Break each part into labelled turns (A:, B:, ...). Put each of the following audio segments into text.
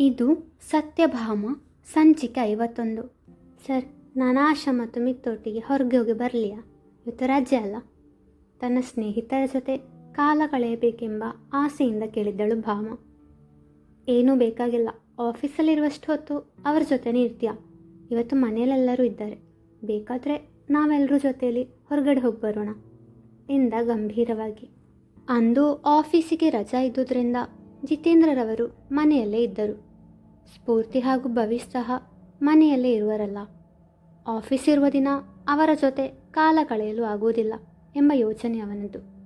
A: ಇದು ಸತ್ಯಭಾಮ ಸಂಚಿಕೆ ಐವತ್ತೊಂದು. ಸರ್ ನಾನು ಆಶಾ ಮತ್ತು ಮಿತ್ತೊಟ್ಟಿಗೆ ಹೊರಗೆ ಹೋಗಿ ಬರಲಿಯಾ? ಇವತ್ತು ರಜೆ ಅಲ್ಲ. ತನ್ನ ಸ್ನೇಹಿತರ ಜೊತೆ ಕಾಲ ಕಳೆಯಬೇಕೆಂಬ ಆಸೆಯಿಂದ ಕೇಳಿದ್ದಳು ಭಾಮ. ಏನೂ ಬೇಕಾಗಿಲ್ಲ. ಆಫೀಸಲ್ಲಿರುವಷ್ಟು ಹೊತ್ತು ಅವರ ಜೊತೆನೇ ಇರ್ತೀಯ ಇವತ್ತು ಮನೆಯಲ್ಲೆಲ್ಲರೂ ಇದ್ದಾರೆ. ಬೇಕಾದರೆ ನಾವೆಲ್ಲರೂ ಜೊತೆಯಲ್ಲಿ ಹೊರಗಡೆ ಹೋಗಿ ಬರೋಣ ಎಂದ ಗಂಭೀರವಾಗಿ. ಅಂದು ಆಫೀಸಿಗೆ ರಜಾ ಇದ್ದುದರಿಂದ ಜಿತೇಂದ್ರರವರು ಮನೆಯಲ್ಲೇ ಇದ್ದರು. ಸ್ಫೂರ್ತಿ ಹಾಗೂ ಭವಿಷ್ ಸಹ ಮನೆಯಲ್ಲೇ ಇರುವರಲ್ಲ. ಆಫೀಸ್ ಇರುವ ದಿನ ಅವರ ಜೊತೆ ಕಾಲ ಕಳೆಯಲು ಆಗುವುದಿಲ್ಲ ಎಂಬ ಯೋಚನೆ ಅವನದ್ದು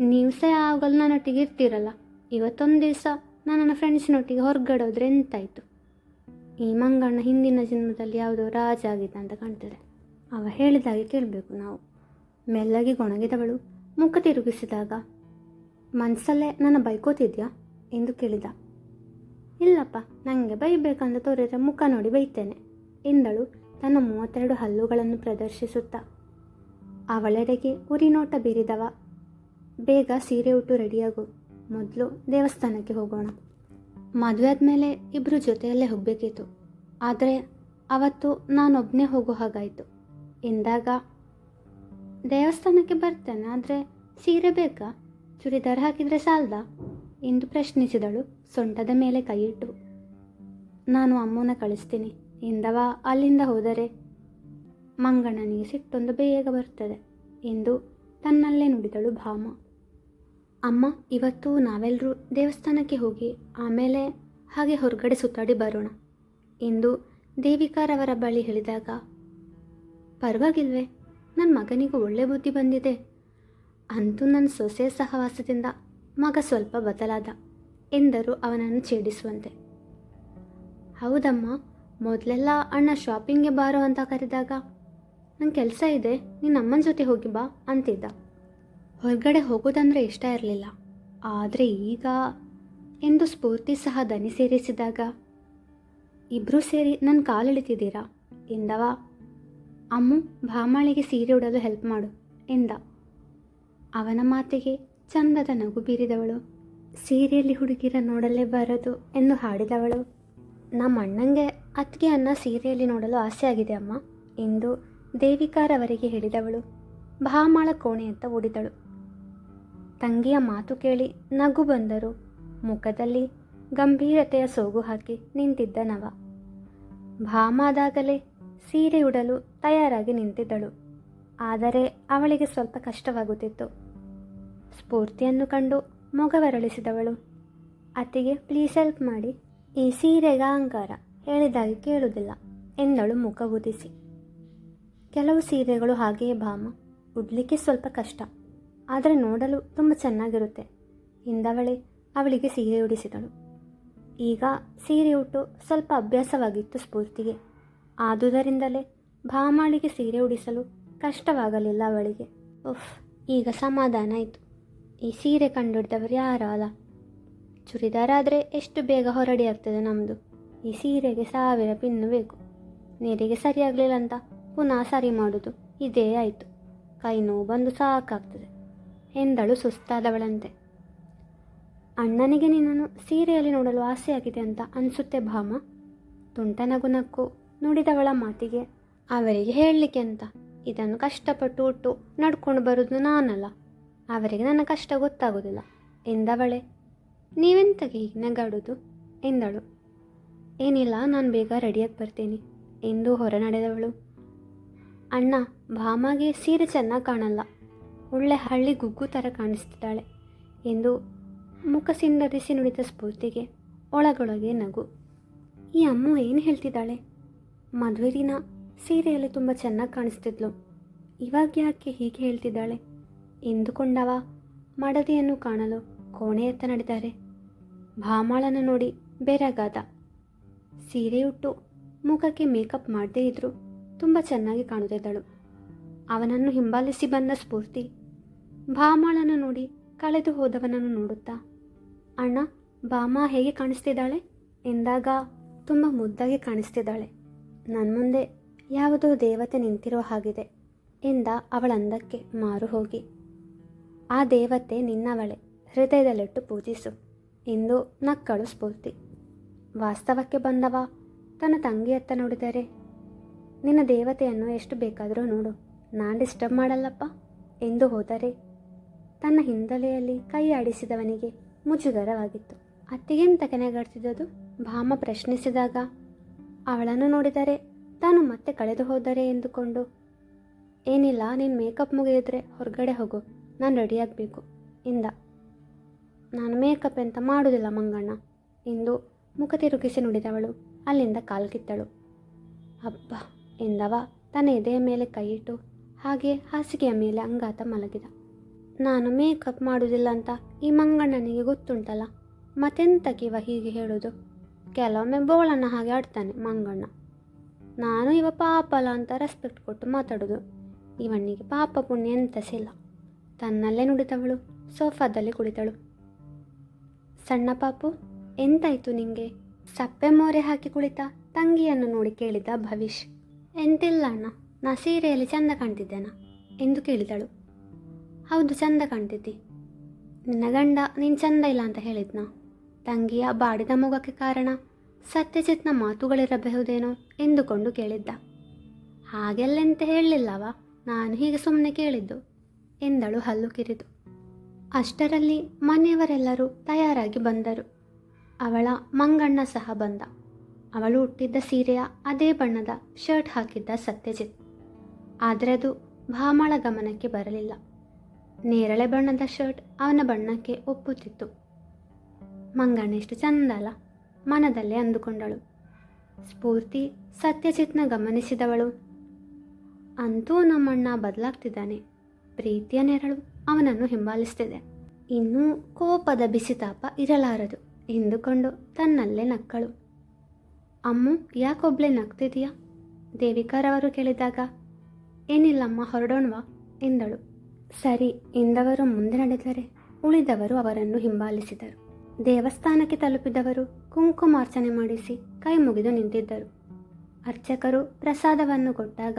A: ನೀವು ಸಹ ಆಗಲು ನನ್ನೊಟ್ಟಿಗೆ ಇರ್ತೀರಲ್ಲ. ಇವತ್ತೊಂದು ದಿವಸ ನಾನು ನನ್ನ ಫ್ರೆಂಡ್ಸಿನೊಟ್ಟಿಗೆ ಹೊರಗಡೆ ಹೋದರೆ ಎಂತಾಯಿತು? ಈ ಮಂಗಣ್ಣ ಹಿಂದಿನ ಜನ್ಮದಲ್ಲಿ ಯಾವುದೋ ರಾಜ ಆಗಿದ್ದ ಅಂತ ಕಾಣ್ತದೆ. ಅವ ಹೇಳಿದಾಗೆ ಕೇಳಬೇಕು ನಾವು. ಮೆಲ್ಲಗೆ ಗೊಣಗಿದವಳು ಮುಖ ತಿರುಗಿಸಿದಾಗ ಮನಸ್ಸಲ್ಲೇ ನನ್ನ ಬೈಕೋತಿದ್ಯಾ? ಎಂದು ಕೇಳಿದ. ಇಲ್ಲಪ್ಪ ನನಗೆ ಬೈಬೇಕಂತ ತೋರಿದರೆ ಮುಖ ನೋಡಿ ಬೈತೇನೆ, ಎಂದಳು ತನ್ನ ಮೂವತ್ತೆರಡು ಹಲ್ಲುಗಳನ್ನು ಪ್ರದರ್ಶಿಸುತ್ತಾ. ಅವಳೆಡೆಗೆ ಉರಿನೋಟ ಬೀರಿದವ. ಬೇಗ ಸೀರೆ ಉಟ್ಟು ರೆಡಿಯಾಗು, ಮೊದಲು ದೇವಸ್ಥಾನಕ್ಕೆ ಹೋಗೋಣ. ಮದುವೆ ಆದಮೇಲೆ ಇಬ್ಬರು ಜೊತೆಯಲ್ಲೇ ಹೋಗಬೇಕಿತ್ತು, ಆದರೆ ಅವತ್ತು ನಾನೊಬ್ಬನೇ ಹೋಗೋ ಹಾಗಾಯಿತು, ಎಂದಾಗ, ದೇವಸ್ಥಾನಕ್ಕೆ ಬರ್ತೇನೆ, ಆದರೆ ಸೀರೆ ಬೇಕಾ? ಚೂಡಿದಾರ್ ಹಾಕಿದರೆ ಸಾಲದಾ? ಎಂದು ಪ್ರಶ್ನಿಸಿದಳು. ಸೊಂಟದ ಮೇಲೆ ಕೈಯಿಟ್ಟು, ನಾನು ಅಮ್ಮನ ಕಳಿಸ್ತೀನಿ. ಎಂದವ ಅಲ್ಲಿಂದ ಹೋದರೆ? ಮಂಗಣ್ಣನಿಗೆ ಸಿಟ್ಟೊಂದು ಬೇಗ ಬರ್ತದೆ. ಎಂದು ತನ್ನಲ್ಲೇ ನುಡಿದಳು ಭಾಮ. ಅಮ್ಮ, ಇವತ್ತು ನಾವೆಲ್ಲರೂ ದೇವಸ್ಥಾನಕ್ಕೆ ಹೋಗಿ ಆಮೇಲೆ ಹಾಗೆ ಹೊರಗಡೆ ಸುತ್ತಾಡಿ ಬರೋಣ. ಎಂದು ದೇವಿಕಾರವರ ಬಳಿ ಹೇಳಿದಾಗ, ಪರವಾಗಿಲ್ವೇ ನನ್ನ ಮಗನಿಗೂ ಒಳ್ಳೆ ಬುದ್ಧಿ ಬಂದಿದೆ. ಅಂತೂ ನನ್ನ ಸೊಸೆಯ ಸಹವಾಸದಿಂದ ಮಗ ಸ್ವಲ್ಪ ಬದಲಾದ ಎಂದರು ಅವನನ್ನು ಛೇಡಿಸುವಂತೆ. ಹೌದಮ್ಮ, ಮೊದಲೆಲ್ಲ ಅಣ್ಣ ಶಾಪಿಂಗ್ಗೆ ಬಾರೋ ಅಂತ ಕರೆದಾಗ ನನ್ನ ಕೆಲಸ ಇದೆ, ನೀನು ಅಮ್ಮನ ಜೊತೆ ಹೋಗಿ ಬಾ, ಅಂತಿದ್ದ. ಹೊರಗಡೆ ಹೋಗೋದಂದ್ರೆ ಇಷ್ಟ ಇರಲಿಲ್ಲ. ಆದರೆ ಈಗ ಎಂದು ಸ್ಫೂರ್ತಿ ಸಹ ದನಿ ಸೇರಿಸಿದಾಗ ಇಬ್ಬರೂ ಸೇರಿ ನನ್ನ ಕಾಲೆಳಿತಿದ್ದೀರಾ ಎಂದವ. ಅಮ್ಮು, ಭಾಮಾಳಿಗೆ ಸೀರೆ ಉಡಲು ಹೆಲ್ಪ್ ಮಾಡು, ಎಂದ. ಅವನ ಮಾತಿಗೆ ಚಂದದ ನಗು ಬೀರಿದವಳು. ಸೀರೆಯಲ್ಲಿ ಹುಡುಗಿರ ನೋಡಲೇ ಬರದು ಎಂದು ಹಾಡಿದವಳು. ನಮ್ಮ ಅಣ್ಣಂಗೆ ಅತ್ತಿಗೆ ಅನ್ನ ಸೀರೆಯಲ್ಲಿ ನೋಡಲು ಆಸೆಯಾಗಿದೆ ಅಮ್ಮ ಎಂದು ದೇವಿಕಾರವರಿಗೆ ಹೇಳಿದವಳು. ಭಾಮಾಳ ಅಂತ ಓಡಿದಳು. ತಂಗಿಯ ಮಾತು ಕೇಳಿ ನಗು ಬಂದರು. ಮುಖದಲ್ಲಿ ಗಂಭೀರತೆಯ ಸೋಗು ಹಾಕಿ ನಿಂತಿದ್ದ ನವ. ಭಾಮಾದಾಗಲೇ ಸೀರೆ ಉಡಲು ತಯಾರಾಗಿ ನಿಂತಿದ್ದಳು. ಆದರೆ ಅವಳಿಗೆ ಸ್ವಲ್ಪ ಕಷ್ಟವಾಗುತ್ತಿತ್ತು. ಸ್ಫೂರ್ತಿಯನ್ನು ಕಂಡು ಮೊಗವರಳಿಸಿದವಳು ಅತ್ತಿಗೆ ಪ್ಲೀಸ್ ಹೆಲ್ಪ್ ಮಾಡಿ. ಈ ಸೀರೆಗ ಅಹಂಕಾರ. ಹೇಳಿದಾಗೆ ಕೇಳುವುದಿಲ್ಲ. ಎಂದಳು ಮುಖ ಉದಿಸಿ ಕೆಲವು ಸೀರೆಗಳು ಹಾಗೆಯೇ ಭಾಮ. ಉಡ್ಲಿಕ್ಕೆ ಸ್ವಲ್ಪ ಕಷ್ಟ. ಆದರೆ ನೋಡಲು ತುಂಬ ಚೆನ್ನಾಗಿರುತ್ತೆ. ಎಂದವಳೆ ಅವಳಿಗೆ ಸೀರೆ ಉಡಿಸಿದಳು. ಈಗ ಸೀರೆ ಉಟ್ಟು ಸ್ವಲ್ಪ ಅಭ್ಯಾಸವಾಗಿತ್ತು ಸ್ಫೂರ್ತಿಗೆ. ಆದುದರಿಂದಲೇ ಭಾಮಾಳಿಗೆ ಸೀರೆ ಉಡಿಸಲು ಕಷ್ಟವಾಗಲಿಲ್ಲ ಅವಳಿಗೆ. ಉಫ್, ಈಗ ಸಮಾಧಾನ ಆಯಿತು. ಈ ಸೀರೆ ಕಂಡುಹಿಡ್ದವರು ಯಾರು ಅಲ್ಲ? ಚೂರಿದಾರ ಆದರೆ ಎಷ್ಟು ಬೇಗ ಹೊರಡಿ ಆಗ್ತದೆ ನಮ್ಮದು ಈ ಸೀರೆಗೆ ಸಾವಿರ ಪಿನ್ನು ಬೇಕು. ನೀರಿಗೆ ಸರಿಯಾಗಲಿಲ್ಲ ಅಂತ ಪುನಃ ಸರಿ ಮಾಡೋದು. ಇದೇ ಆಯಿತು. ಕೈ ನೋವು ಬಂದು ಸಾಕಾಗ್ತದೆ. ಎಂದಳು ಸುಸ್ತಾದವಳಂತೆ. ಅಣ್ಣನಿಗೆ ನಿನ್ನನ್ನು ಸೀರೆಯಲ್ಲಿ ನೋಡಲು ಆಸೆಯಾಗಿದೆ ಅಂತ ಅನಿಸುತ್ತೆ ಭಾಮ. ತುಂಟ ನಗು ನಕ್ಕು ನುಡಿದವಳ ಮಾತಿಗೆ, ಅವರಿಗೆ ಹೇಳಲಿಕ್ಕೆ ಅಂತ. ಇದನ್ನು ಕಷ್ಟಪಟ್ಟು ಉಟ್ಟು ನಡ್ಕೊಂಡು ಬರೋದು ನಾನಲ್ಲ. ಅವರಿಗೆ ನನ್ನ ಕಷ್ಟ ಗೊತ್ತಾಗೋದಿಲ್ಲ ಎಂದವಳೆ ನೀವೆಂತಗೆ ಹೀಗೆ ನಗಾಡೋದು? ಎಂದಳು. ಏನಿಲ್ಲ, ನಾನು ಬೇಗ ರೆಡಿಯಾಗಿ ಬರ್ತೀನಿ ಎಂದು ಹೊರ ನಡೆದವಳು. ಅಣ್ಣ, ಭಾಮಾಗೆ ಸೀರೆ ಚೆನ್ನಾಗಿ ಕಾಣಲ್ಲ. ಒಳ್ಳೆ ಹಳ್ಳಿ ಗುಗ್ಗು ಥರ ಕಾಣಿಸ್ತಿದ್ದಾಳೆ ಎಂದು ಮುಖ ಸಿಂಧರಿಸಿ ನುಡಿದ ಸ್ಫೂರ್ತಿಗೆ ಒಳಗೊಳಗೆ ನಗು. ಈ ಅಮ್ಮ ಏನು ಹೇಳ್ತಿದ್ದಾಳೆ? ಮದುವೆ ದಿನ ಸೀರೆಯಲ್ಲಿ ತುಂಬ ಚೆನ್ನಾಗಿ ಕಾಣಿಸ್ತಿದ್ಲು. ಇವಾಗ ಯಾಕೆ ಹೀಗೆ ಹೇಳ್ತಿದ್ದಾಳೆ? ಎಂದುಕೊಂಡವ. ಮಡದಿಯನ್ನು ಕಾಣಲು ಕೋಣೆಯತ್ತ ನಡೆದರೆ. ಭಾಮಾಳನ ನೋಡಿ ಬೆರಗಾದ. ಸೀರೆ ಉಟ್ಟು ಮುಖಕ್ಕೆ ಮೇಕಪ್ ಮಾಡದೇ ಇದ್ರೂ ತುಂಬ ಚೆನ್ನಾಗಿ ಕಾಣುತ್ತಿದ್ದಳು. ಅವನನ್ನು ಹಿಂಬಾಲಿಸಿ ಬಂದ ಸ್ಫೂರ್ತಿ ಭಾಮಾಳನ್ನು ನೋಡಿ ಕಳೆದು ಹೋದವನನ್ನು ನೋಡುತ್ತಾ, ಅಣ್ಣ ಬಾಮ ಹೇಗೆ ಕಾಣಿಸ್ತಿದ್ದಾಳೆ? ಎಂದಾಗ ತುಂಬ ಮುದ್ದಾಗಿ ಕಾಣಿಸ್ತಿದ್ದಾಳೆ. ನನ್ನ ಮುಂದೆ ಯಾವುದೋ ದೇವತೆ ನಿಂತಿರೋ ಹಾಗಿದೆ ಎಂದ ಅವಳಂದಕ್ಕೆ ಮಾರು ಹೋಗಿ. ಆ ದೇವತೆ ನಿನ್ನವಳೆ, ಹೃದಯದಲ್ಲಿಟ್ಟು ಪೂಜಿಸು. ಎಂದು ನಕ್ಕಳು ಸ್ಫೂರ್ತಿ. ವಾಸ್ತವಕ್ಕೆ ಬಂದವ, ತನ್ನ ತಂಗಿಯತ್ತ ನೋಡಿದರೆ? ನಿನ್ನ ದೇವತೆಯನ್ನು ಎಷ್ಟು ಬೇಕಾದರೂ ನೋಡು. ನಾನು ಡಿಸ್ಟರ್ಬ್ ಮಾಡಲ್ಲಪ್ಪ. ಎಂದು ಹೋದರೆ? ತನ್ನ ಹಿಂದಲೆಯಲ್ಲಿ ಕೈ ಆಡಿಸಿದವನಿಗೆ ಮುಜುಗರವಾಗಿತ್ತು. ಅತ್ತಿಗೆಂತ ಕೆನೆಗಡ್ತಿದ್ದದು? ಭಾಮ ಪ್ರಶ್ನಿಸಿದಾಗ, ಅವಳನ್ನು ನೋಡಿದರೆ ತಾನು ಮತ್ತೆ ಕಳೆದು ಹೋದರೆ ಎಂದುಕೊಂಡು, ಏನಿಲ್ಲ, ನೀನು ಮೇಕಪ್ ಮುಗಿಯಿದ್ರೆ ಹೊರಗಡೆ ಹೋಗು. ನಾನು ರೆಡಿಯಾಗಬೇಕು ಇಂದ. ನಾನು ಮೇಕಪ್ ಎಂತ ಮಾಡುವುದಿಲ್ಲ ಮಂಗಣ್ಣ. ಎಂದು ಮುಖ ತಿರುಗಿಸಿ ನುಡಿದವಳು. ಅಲ್ಲಿಂದ ಕಾಲು ಕಿತ್ತಳು. ಅಬ್ಬ, ಎಂದವ. ತನ್ನ ಎದೆಯ ಮೇಲೆ ಕೈಯಿಟ್ಟು ಹಾಗೆ ಹಾಸಿಗೆಯ ಮೇಲೆ ಅಂಗಾತ ಮಲಗಿದ. ನಾನು ಮೇಕಪ್ ಮಾಡುವುದಿಲ್ಲ ಅಂತ ಈ ಮಂಗಣ್ಣನಿಗೆ ಗೊತ್ತುಂಟಲ್ಲ? ಮತ್ತೆಂತಕ್ಕಿವ ಹೀಗೆ ಹೇಳೋದು? ಕೆಲವೊಮ್ಮೆ ಬೋಳನ್ನ ಹಾಗೆ ಆಡ್ತಾನೆ ಮಂಗಣ್ಣ. ನಾನು ಇವ ಪಾಪಲ ಅಂತ ರೆಸ್ಪೆಕ್ಟ್ ಕೊಟ್ಟು ಮಾತಾಡೋದು. ಇವನಿಗೆ ಪಾಪ ಪುಣ್ಯ ಎಂತ ಸಿಲ್ಲ. ತನ್ನಲ್ಲೇ ನುಡಿದವಳು, ಸೋಫಾದಲ್ಲಿ ಕುಳಿತಳು. ಸಣ್ಣ ಪಾಪು, ಎಂತಾಯ್ತು ನಿಂಗೆ? ಸಪ್ಪೆ ಮೋರೆ ಹಾಕಿ ಕುಳಿತ ತಂಗಿಯನ್ನು ನೋಡಿ ಕೇಳಿದ ಭವಿಷ್. ಎಂತಿಲ್ಲ ಅಣ್ಣ, ನಾ ಸೀರೆಯಲ್ಲಿ ಚಂದ ಕಾಣ್ತಿದ್ದೇನಾ? ಎಂದು ಕೇಳಿದಳು. ಹೌದು, ಚಂದ ಕಾಣ್ತಿದ್ದಿ ನಿನ್ನ ಗಂಡ ನೀನು ಚಂದ ಇಲ್ಲ ಅಂತ ಹೇಳಿದ್ನ? ತಂಗಿಯ ಬಾಡಿದ ಮುಗಕ್ಕೆ ಕಾರಣ ಸತ್ಯಜಿತ್ನ ಮಾತುಗಳಿರಬಹುದೇನೋ ಎಂದುಕೊಂಡು ಕೇಳಿದ್ದ. ಹಾಗೆಲ್ಲೆಂತ ಹೇಳಲಿಲ್ಲವಾ? ನಾನು ಹೀಗೆ ಸುಮ್ಮನೆ ಕೇಳಿದ್ದು. ಎಂದಳು ಹಲ್ಲು ಕಿರಿದು ಅಷ್ಟರಲ್ಲಿ ಮನೆಯವರೆಲ್ಲರೂ ತಯಾರಾಗಿ ಬಂದರು. ಅವಳ ಮಂಗಣ್ಣ ಸಹ ಬಂದ. ಅವಳು ಹುಟ್ಟಿದ್ದ ಸೀರೆಯ ಅದೇ ಬಣ್ಣದ ಶರ್ಟ್ ಹಾಕಿದ್ದ ಸತ್ಯಜಿತ್. ಆದರೆ ಅದು ಭಾಮಳ ಗಮನಕ್ಕೆ ಬರಲಿಲ್ಲ. ನೇರಳೆ ಬಣ್ಣದ ಶರ್ಟ್ ಅವನ ಬಣ್ಣಕ್ಕೆ ಒಪ್ಪುತ್ತಿತ್ತು. ಮಂಗಣ್ಣ ಎಷ್ಟು ಚಂದ ಅಲ್ಲ ಮನದಲ್ಲೇ ಅಂದುಕೊಂಡಳು. ಸ್ಫೂರ್ತಿ ಸತ್ಯಜಿತ್ನ ಗಮನಿಸಿದವಳು. ಅಂತೂ ನಮ್ಮಣ್ಣ ಬದಲಾಗ್ತಿದ್ದಾನೆ. ಪ್ರೀತಿಯ ನೆರಳು ಅವನನ್ನು ಹಿಂಬಾಲಿಸ್ತಿದೆ. ಇನ್ನೂ ಕೋಪದ ಬಿಸಿತಾಪ ಇರಲಾರದು. ಎಂದುಕೊಂಡು ತನ್ನಲ್ಲೇ ನಕ್ಕಳು. ಅಮ್ಮು, ಯಾಕೊಬ್ಳೆ ನಗ್ತಿದೀಯಾ? ದೇವಿಕಾರವರು ಕೇಳಿದಾಗ, ಏನಿಲ್ಲಮ್ಮ, ಹೊರಡೋಣವಾ? ಎಂದಳು. ಸರಿ ಎಂದವರು ಮುಂದೆ ನಡೆದರೆ ಉಳಿದವರು ಅವರನ್ನು ಹಿಂಬಾಲಿಸಿದರು. ದೇವಸ್ಥಾನಕ್ಕೆ ತಲುಪಿದವರು ಕುಂಕುಮಾರ್ಚನೆ ಮಾಡಿಸಿ ಕೈ ಮುಗಿದು ನಿಂತಿದ್ದರು. ಅರ್ಚಕರು ಪ್ರಸಾದವನ್ನು ಕೊಟ್ಟಾಗ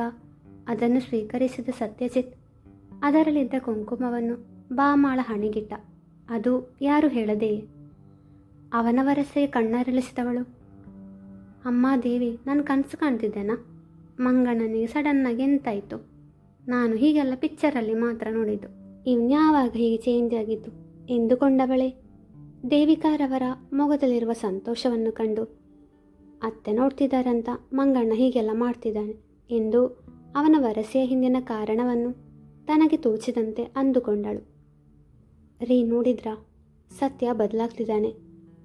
A: ಅದನ್ನು ಸ್ವೀಕರಿಸಿದ ಸತ್ಯಜಿತ್ ಅದರಲ್ಲಿದ್ದ ಕುಂಕುಮವನ್ನು ಬಾಮಾಳ ಹಣಿಗಿಟ್ಟ. ಅದು ಯಾರು ಹೇಳದೆಯೇ ಅವನ ವರಸೆಗೆ ಕಣ್ಣರಳಿಸಿದವಳು. ಅಮ್ಮ ದೇವಿ, ನಾನು ಕನಸು ಕಾಣ್ತಿದ್ದೇನಾ? ಮಂಗಣ್ಣನಿಗೆ ಸಡನ್ನಾಗಿ ಎಂತಾಯಿತು? ನಾನು ಹೀಗೆಲ್ಲ ಪಿಕ್ಚರಲ್ಲಿ ಮಾತ್ರ ನೋಡಿದ್ದು. ಇನ್ಯಾವಾಗ ಹೀಗೆ ಚೇಂಜ್ ಆಗಿತ್ತು ಎಂದುಕೊಂಡವಳೆ? ದೇವಿಕಾರವರ ಮೊಗದಲ್ಲಿರುವ ಸಂತೋಷವನ್ನು ಕಂಡು, ಅತ್ತೆ ನೋಡ್ತಿದ್ದಾರಂತ, ಮಂಗಣ್ಣ ಹೀಗೆಲ್ಲ ಮಾಡ್ತಿದ್ದಾನೆ ಎಂದು ಅವನ ವರಸೆಯ ಹಿಂದಿನ ಕಾರಣವನ್ನು ತನಗೆ ತೋಚಿದಂತೆ ಅಂದುಕೊಂಡಳು. ರೀ, ನೋಡಿದ್ರಾ? ಸತ್ಯ ಬದಲಾಗ್ತಿದ್ದಾನೆ.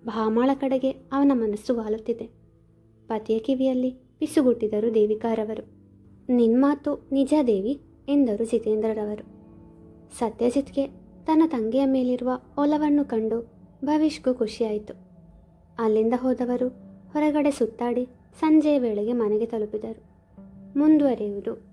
A: ಭಾಮಾಳ ಕಡೆಗೆ ಅವನ ಮನಸ್ಸು ವಾಲುತ್ತಿದೆ. ಪತಿಯ ಕಿವಿಯಲ್ಲಿ ಪಿಸುಗುಟ್ಟಿದರು ದೇವಿಕಾರವರು. ನಿನ್ ಮಾತು ನಿಜ ದೇವಿ ಎಂದರು ಜಿತೇಂದ್ರರವರು. ಸತ್ಯಜಿತ್ಗೆ ತನ್ನ ತಂಗಿಯ ಮೇಲಿರುವ ಒಲವನ್ನು ಕಂಡು ಭವಿಷ್ಗೂ ಖುಷಿಯಾಯಿತು. ಅಲ್ಲಿಂದ ಹೋದವರು ಹೊರಗಡೆ ಸುತ್ತಾಡಿ ಸಂಜೆಯ ವೇಳೆಗೆ ಮನೆಗೆ ತಲುಪಿದರು. ಮುಂದುವರಿಯುವುದು